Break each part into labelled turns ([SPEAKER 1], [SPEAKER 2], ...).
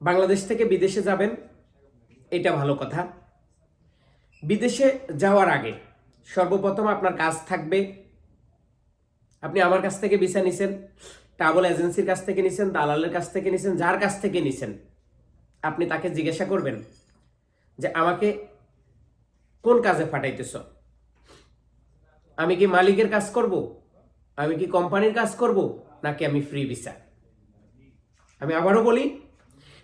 [SPEAKER 1] বাংলাদেশ থেকে বিদেশে যাবেন, এটা ভালো কথা। বিদেশে যাওয়ার আগে সর্বপ্রথম আপনার কাজ থাকবে, আপনি আমার কাছ থেকে ভিসা নিছেন ট্রাভেল এজেন্সির কাছ থেকে নিছেন, দালালের কাছ থেকে নিছেন, যার কাছ থেকে নিছেন, আপনি তাকে জিজ্ঞাসা করবেন যে, আমাকে কোন কাজে পাঠাইতেছ? আমি কি মালিকের কাজ করব? আমি কি কোম্পানির কাজ করব? নাকি আমি ফ্রি ভিসা আমি আবারও বলি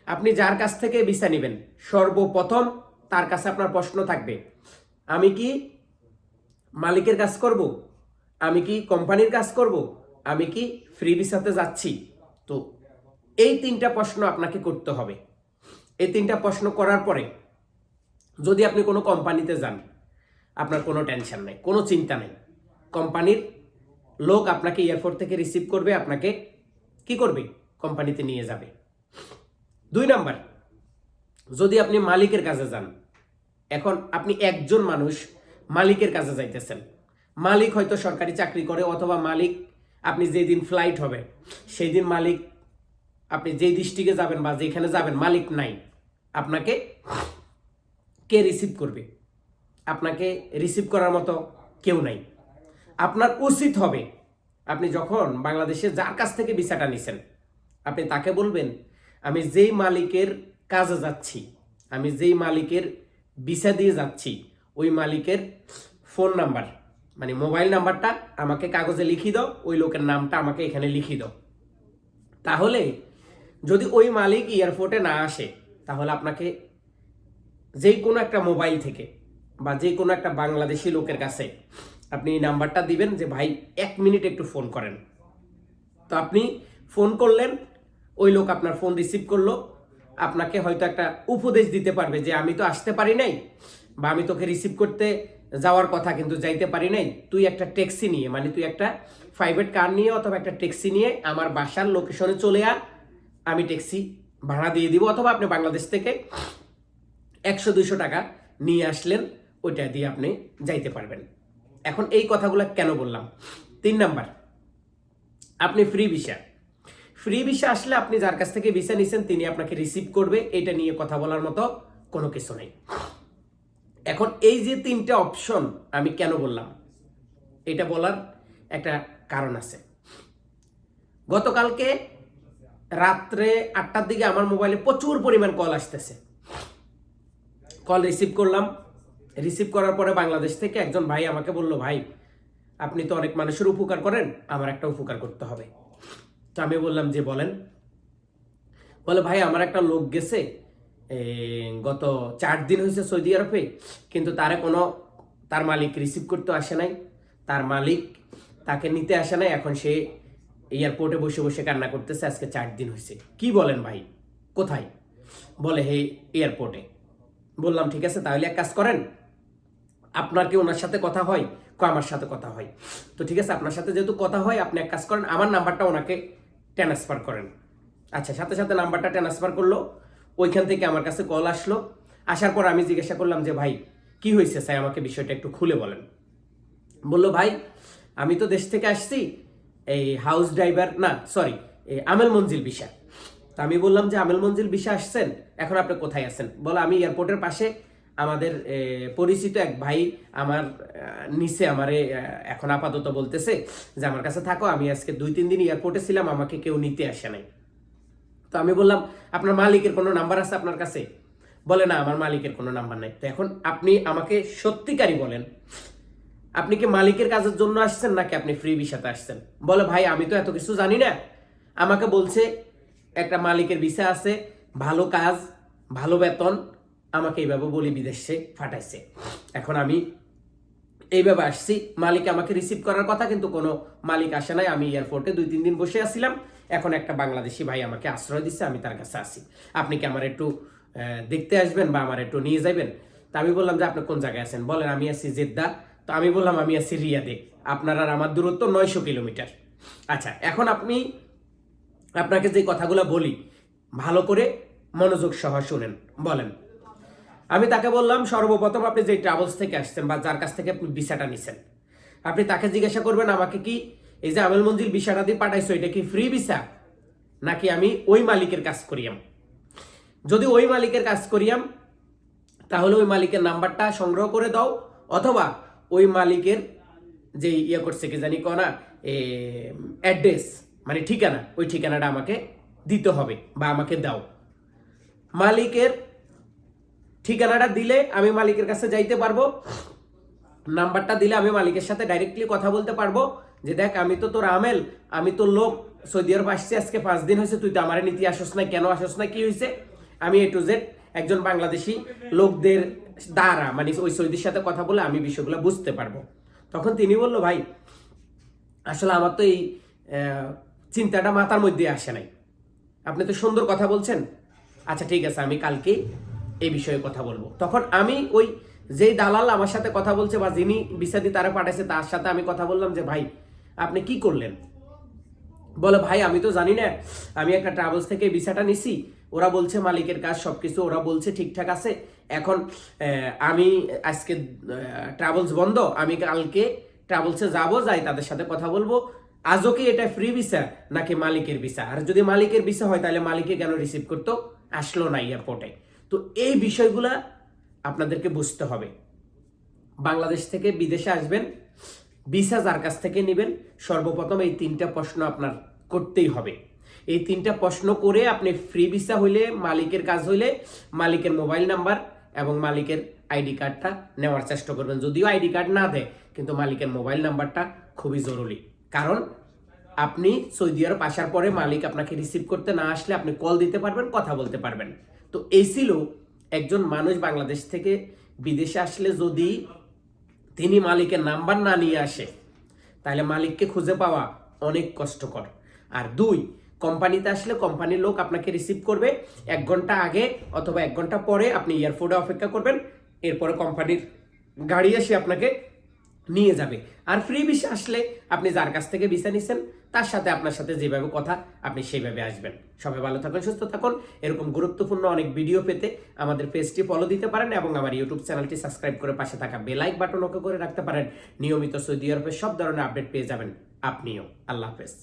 [SPEAKER 1] আপনি যার কাছ থেকে ভিসা নেবেন, সর্বপ্রথম তার কাছে আপনার প্রশ্ন থাকবে, আমি কি মালিকের কাজ করব? আমি কি কোম্পানির কাজ করব? আমি কি ফ্রি ভিসাতে যাচ্ছি? তো এই তিনটা প্রশ্ন আপনাকে করতে হবে। এই তিনটা প্রশ্ন করার পরে যদি আপনি কোনো কোম্পানিতে যান, আপনার কোনো টেনশন নেই, কোনো চিন্তা নেই। কোম্পানির লোক আপনাকে এয়ারপোর্ট থেকে রিসিভ করবে, আপনাকে কি করবে? কোম্পানিতে নিয়ে যাবে। দুই নাম্বার, যদি আপনি মালিকের কাছে যান, এখন আপনি একজন মানুষ মালিকের কাছে যাইতেছেন। মালিক হয়তো সরকারি চাকরি করে অথবা মালিক আপনি যেই দিন ফ্লাইট হবে সেই দিন মালিক আপনি যেই ডিস্ট্রিক্টে যাবেন বা যেখানে যাবেন, মালিক নাই। আপনাকে কে রিসিভ করবে? আপনাকে রিসিভ করার মতো কেউ নাই। আপনার উচিত হবে, আপনি যখন বাংলাদেশে যার কাছ থেকে ভিসাটা নিছেন, আপনি তাকে বলবেন আমি যেই মালিকের কাজে যাচ্ছি, আমি যেই মালিকের ভিসা দিয়ে যাচ্ছি, ওই মালিকের ফোন নাম্বার মানে মোবাইল নাম্বারটা আমাকে কাগজে লিখি দাও, ওই লোকের নামটা আমাকে এখানে লিখি দাও। তাহলে যদি ওই মালিক এয়ারপোর্টে না আসে, তাহলে আপনাকে যে কোনো একটা মোবাইল থেকে বা যে কোনো একটা বাংলাদেশি লোকের কাছে আপনি এই নাম্বারটা দিবেন যে, ভাই, এক মিনিট একটু ফোন করেন। তো আপনি ফোন করলেন ওই লোক আপনার ফোন রিসিভ করল, আপনাকে হয়তো একটা উপদেশ দিতে পারবে যে আমি তো আসতে পারি নাই বা আমি তোকে রিসিভ করতে যাওয়ার কথা কিন্তু যাইতে পারি নাই। তুই একটা ট্যাক্সি নিয়ে মানে তুই একটা প্রাইভেট কার নিয়ে অথবা একটা ট্যাক্সি নিয়ে আমার বাসার লোকেশনে চলে আ আমি ট্যাক্সি ভাড়া দিয়ে দিব অথবা আপনি বাংলাদেশ থেকে একশো দুইশো টাকা নিয়ে আসলেন, ওইটা দিয়ে আপনি যাইতে পারবেন। এখন এই কথাগুলো কেন বললাম? তিন নাম্বার, আপনি ফ্রি ভিসা ফ্রি ভিসা আসলে আপনি যার কাছ থেকে ভিসা নিছেন, তিনি আপনাকে রিসিভ করবে। এটা নিয়ে কথা বলার মতো কোনো কিছু নেই। এখন এই যে তিনটা অপশন আমি কেন বললাম? এটা বলার একটা কারণ আছে। গতকালকে রাত্রে আটটার দিকে আমার মোবাইলে প্রচুর পরিমাণ কল আসতেছে। কল রিসিভ করলাম। রিসিভ করার পরে বাংলাদেশ থেকে একজন ভাই আমাকে বলল, ভাই, আপনি তো অনেক মানুষের উপকার করেন, আমার একটা উপকার করতে হবে। তো আমি বললাম যে, বলেন। বলে, ভাই, আমার একটা লোক গেছে গত চার দিন হয়েছে সৌদি আরবে, কিন্তু তারে কোনো, তার মালিক রিসিভ করতে আসে নাই। তার মালিক তাকে নিতে আসে নাই, এখন সে এয়ারপোর্টে বসে বসে কান্না করতেছে, আজকে চার দিন হয়েছে। কি বলেন ভাই? কোথায়? বলে, হে এয়ারপোর্টে বললাম, ঠিক আছে, তাহলে এক কাজ করেন। আপনার কি ওনার সাথে কথা হয়? আমার সাথে কথা হয়। তো ঠিক আছে, আপনার সাথে যেহেতু কথা হয়, আপনি এক কাজ করেন, আমার নাম্বারটা ওনাকে ট্রান্সফার করেন। আচ্ছা সাথে সাথে নাম্বারটা ট্রান্সফার করল। ওইখান থেকে আমার কাছে কল আসলো। আসার পর আমি জিজ্ঞাসা করলাম যে, ভাই, কি হয়েছে? স্যার, আমাকে বিষয়টা একটু খুলে বলেন। বলল, ভাই, আমি তো দেশ থেকে আসছি, এই হাউস ড্রাইভার না সরি এই আমেল মঞ্জিল বিশা তো আমি বললাম যে, আমেল মঞ্জিল বিশা আসছেন? এখন আপনি কোথায় আছেন? বলো আমি এয়ারপোর্টের পাশে আমাদের পরিচিত এক ভাই আমার নিচে আমারে এখন আপাতত বলতেছে যে আমার কাছে থাকো, আমি আজকে দুই, তিন দিন এয়ারপোর্টে ছিলাম, আমাকে কেউ নিতে আসে নাই। তো আমি বললাম, আপনার মালিকের কোনো নাম্বার আছে আপনার কাছে? বলে, না, আমার মালিকের কোনো নাম্বার নাই। তো এখন আপনি আমাকে সত্যিকারই বলেন, আপনি কি মালিকের কাজের জন্য আসছেন নাকি আপনি ফ্রি ভিসাতে আসছেন? বলে, ভাই, আমি তো এত কিছু জানি না। আমাকে বলছে, একটা মালিকের ভিসা আছে, ভালো কাজ, ভালো বেতন আমাকে এইভাবে বলি, বিদেশে ফাটাইছে এখন আমি এইভাবে আসছি। মালিক আমাকে রিসিভ করার কথা, কিন্তু কোনো মালিক আসে নাই। আমি এয়ারপোর্টে দুই, তিন দিন বসে আছিলাম। এখন একটা বাংলাদেশি ভাই আমাকে আশ্রয় দিচ্ছে আমি তার কাছে আসি আপনি কি আমার একটু দেখতে আসবেন বা আমার একটু নিয়ে যাবেন তা আমি বললাম যে, আপনি কোন জায়গায় আছেন? বলেন, আমি আছি জেদ্দা। তো আমি বললাম, আমি আছি রিয়াদে। আপনার আর আমার দূরত্ব নয়শো কিলোমিটার। আচ্ছা এখন আপনি, আপনাকে যে কথাগুলো বলি, ভালো করে মনোযোগ সহ শুনেন। বলেন। আমি তাকে বললাম, সর্বপ্রথম আপনি যে ট্রাভেলস থেকে আসছেন বা যার কাছ থেকে আপনি ভিসাটা নিছেন, আপনি তাকে জিজ্ঞাসা করবেন আমাকে কি এই যে আমেল মঞ্জিল ভিসাটা দিয়ে পাঠাইছো, এটা কি ফ্রি ভিসা নাকি আমি ওই মালিকের কাজ করিয়াম? যদি ওই মালিকের কাজ করিয়াম, তাহলে ওই মালিকের নাম্বারটা সংগ্রহ করে দাও, অথবা ওই মালিকের যে ইয়ে করছে, কি জানি কনা অ্যাড্রেস মানে ঠিকানা, ওই ঠিকানাটা আমাকে দিতে হবে বা আমাকে দাও। মালিকের ঠিকানাটা দিলে আমি মালিকের কাছে যাইতে পারব। নাম্বারটা দিলে আমি মালিকের সাথে ডাইরেক্টলি কথা বলতে পারব যে দেখ, আমি তো তোর আমেল, আমি তোর লোক, সৌদি আরব আসছি, আজকে পাঁচ দিন হয়েছে, তুই তো আমার নীতি আসস না কেন আসস না কি হয়েছে? আমি এ টু জেড একজন বাংলাদেশি লোকদের দ্বারা মানে ওই সৌদির সাথে কথা বলে আমি বিষয়গুলো বুঝতে পারব। তখন তিনি বলল, ভাই, আসলে আমার তো এই চিন্তাটা মাথার মধ্যে আসে নাই। আপনি তো সুন্দর কথা বলছেন। আচ্ছা ঠিক আছে, আমি কালকে এই বিষয়ে কথা বলব। তখন আমি ওই যেই দালাল আমার সাথে কথা বলছে বা যিনি বিসাদি তারা পাঠাইছে, তার সাথে আমি কথা বললাম যে, ভাই, আপনি কি করলেন? বলে, ভাই, আমি তো জানি না। আমি একটা ট্রাভেলস থেকে ভিসাটা নিছি। ওরা বলছে মালিকের কাজ, সবকিছু ওরা বলছে, ঠিকঠাক আছে। এখন আমি আজকে ট্রাভেলস বন্ধ। আমি কালকে ট্রাভেলসে যাব, যাই তাদের সাথে কথা বলব। আজও কি এটা ফ্রি ভিসা নাকি মালিকের ভিসা আর যদি মালিকের ভিসা হয়, তাহলে মালিকে কেন রিসিভ করতো? আসলো না এয়ারপোর্টে তো এই বিষয়গুলা আপনাদেরকে বুঝতে হবে। বাংলাদেশ থেকে বিদেশে আসবেন, ভিসা যার কাছ থেকে নেবেন, সর্বপ্রথম এই তিনটা প্রশ্ন আপনার করতেই হবে। এই তিনটা প্রশ্ন করে আপনি ফ্রি ভিসা হইলে, মালিকের কাজ হইলে, মালিকের মোবাইল নাম্বার এবং মালিকের আইডি কার্ডটা নেওয়ার চেষ্টা করবেন। যদিও আইডি কার্ড না দেয়, কিন্তু মালিকের মোবাইল নাম্বারটা খুবই জরুরি। কারণ আপনি সৌদি আরব আসার পরে মালিক আপনাকে রিসিভ করতে না আসলে আপনি কল দিতে পারবেন, কথা বলতে পারবেন। তো এই ছিল একজন মানুষ বাংলাদেশ থেকে বিদেশে আসলে যদি তিনি মালিকের নাম্বার না নিয়ে আসে, তাহলে মালিককে খুঁজে পাওয়া অনেক কষ্টকর। আর দুই, কোম্পানিতে আসলে কোম্পানির লোক আপনাকে রিসিভ করবে এক ঘণ্টা আগে অথবা এক ঘণ্টা পরে আপনি এয়ারপোর্টে অপেক্ষা করবেন, এরপরে কোম্পানির গাড়ি এসে আপনাকে নিয়ে যাবে। আর ফ্রি ভিসা আসলে আপনি যার কাছ থেকে ভিসা নিচ্ছেন তার সাথে আপনার সাথে যেভাবে কথা, আপনি সেইভাবে আসবেন। সবাই ভালো থাকুন, সুস্থ থাকুন। এরকম গুরুত্বপূর্ণ অনেক ভিডিও পেতে আমাদের পেজটি ফলো দিতে পারেন এবং আমার ইউটিউব চ্যানেলটি সাবস্ক্রাইব করে পাশে থাকা বেলাইক বাটন ওকে করে রাখতে পারেন। নিয়মিত সৌদি আরবের সব ধরনের আপডেট পেয়ে যাবেন আপনিও। আল্লাহ হাফেজ।